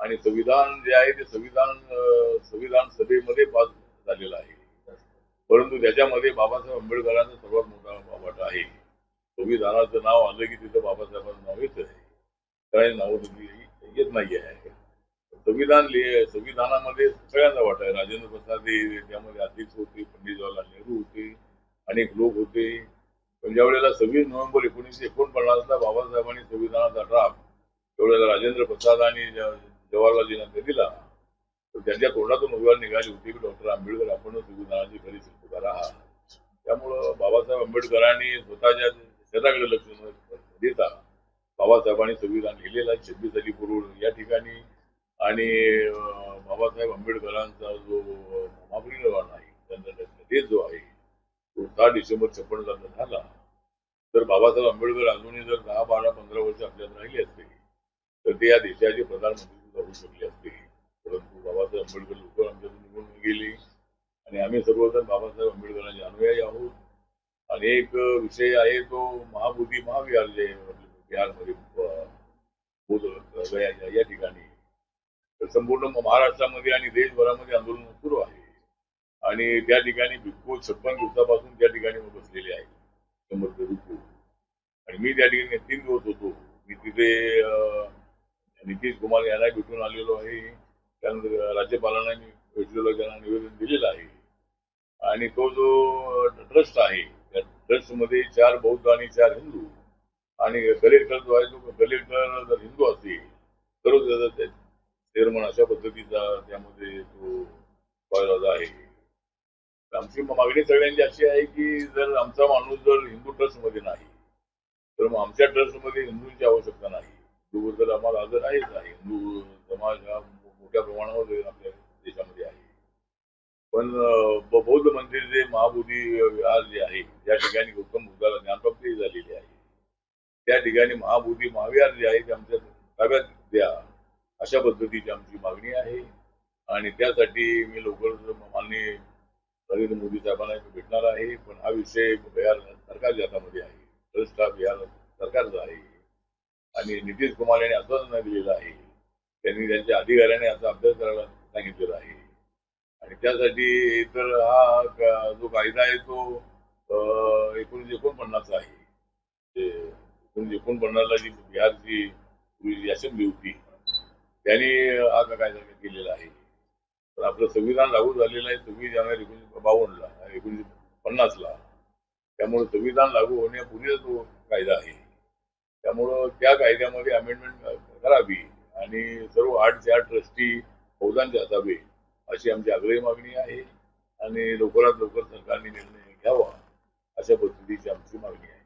आणि संविधान जे आहे ते संविधान संविधान सभेमध्ये पास झालेलं आहे. परंतु त्याच्यामध्ये बाबासाहेब आंबेडकरांचा सर्वात मोठा वाटा आहे. संविधानाचं नाव आलं की तिथं बाबासाहेबांचं नाव येत आहे काही नाव येत नाही आहे संविधान लिहि संविधानामध्ये सगळ्यांचा वाटा आहे. राजेंद्र प्रसाद हे त्यामध्ये अध्यक्ष होते पंडित जवाहरलाल नेहरू होते अनेक लोक होते. पण ज्या वेळेला सव्वीस नोव्हेंबर एकोणीसशे एकोणपन्नासला बाबासाहेबांनी संविधानाचा ड्राफ्ट त्यावेळेला राजेंद्र प्रसाद आणि जवाहरलाल जवाहरलालजींना दिला तर त्यांच्या तोंडातून उभार निघाली होती की डॉक्टर आंबेडकर आपणच संविधानाची खरी शिल्पकार आहात त्यामुळं बाबासाहेब आंबेडकरांनी स्वतःच्या शेताकडे लक्ष न देता बाबासाहेबांनी संविधान लिहिलेलं आहे छब्बीस अली पुरुष या ठिकाणी. आणि बाबासाहेब आंबेडकरांचा जो महापरिनिर्वाण आहे त्यांचा देश जो आहे तो सहा डिसेंबर छप्पन झाला तर बाबासाहेब आंबेडकर अजूनही जर दहा बारा पंधरा वर्ष आपल्यात राहिले असते तर ते या देशाचे प्रधानमंत्री शकले असते. परंतु बाबासाहेब आंबेडकर लवकर आमच्यातून निघून गेले. आणि आम्ही सर्वजण बाबासाहेब आंबेडकरांचे अनुयायी आहोत. आणि एक विषय आहे तो महाबोधी महाविहार जे बिहारमध्ये या ठिकाणी. तर संपूर्ण महाराष्ट्रामध्ये आणि देशभरामध्ये आंदोलन सुरू आहे. आणि त्या ठिकाणी भिक्खू छप्पन दिवसापासून त्या ठिकाणी बसलेले आहे समर्थ भिक्खू आणि मी त्या ठिकाणी तीन दिवस होतो. मी तिथे नितीश कुमार यांना भेटून आलेलो आहे. त्यानंतर राज्यपालांना मी भेटलेलो त्यांना निवेदन दिलेलं आहे. आणि तो जो ट्रस्ट आहे त्या ट्रस्टमध्ये चार बौद्ध आणि चार हिंदू. आणि कलेक्टर जो आहे तो कलेक्टर जर हिंदू असेल तर चेअरमन अशा पद्धतीचा त्यामध्ये तो आहे. आमची मागणी सगळ्यांची अशी आहे की जर आमचा माणूस जर हिंदू ट्रस्टमध्ये नाही तर मग आमच्या ट्रस्टमध्ये हिंदूंची आवश्यकता नाही. हिंदू आम्हाला हजर आहेच आहे. हिंदू समाज हा मोठ्या प्रमाणावर आपल्या देशामध्ये आहे. पण बौद्ध मंदिर जे महाबोधी विहार जे आहे त्या ठिकाणी गौतम बुद्धाला ज्ञानप्राप्ती झालेली आहे. त्या ठिकाणी महाबोधी महाविहार जे आहे ते आमच्या ताब्यात द्या. अशा पद्धतीची आमची मागणी आहे. आणि त्यासाठी मी लवकरच माननीय नरेंद्र मोदी साहेबांना भेटणार आहे. पण हा विषय बिहार सरकारच्या हातामध्ये आहे. ट्रस्ट हा बिहार सरकारचा आहे. आणि नितीश कुमार यांनी आश्वासन दिलेलं आहे. त्यांनी त्यांच्या अधिकाऱ्याने असा अभ्यास करायला सांगितलेला आहे. आणि त्यासाठी तर हा जो कायदा आहे तो एकोणीशे एकोणीसशे एकोणपन्नासचा आहे. ते एकोणीसशे एकोणपन्नासला जी बिहारची पूर्वी असेंब्ली होती त्यांनी हा कायदा केलेला आहे. तर आपलं संविधान लागू झालेलं आहे सव्वीस जानेवारी एकोणीसशे बावन्नला एकोणीसशे पन्नासला. त्यामुळे संविधान लागू होण्यापूर्वीच तो कायदा आहे. त्यामुळं त्या कायद्यामध्ये अमेंडमेंट करावी आणि सर्व आठ चार ट्रस्टी फौजांचे असावे अशी आमची आग्रही मागणी आहे आणि लवकरात लवकर सरकारने निर्णय घ्यावा अशा पद्धतीची आमची मागणी आहे.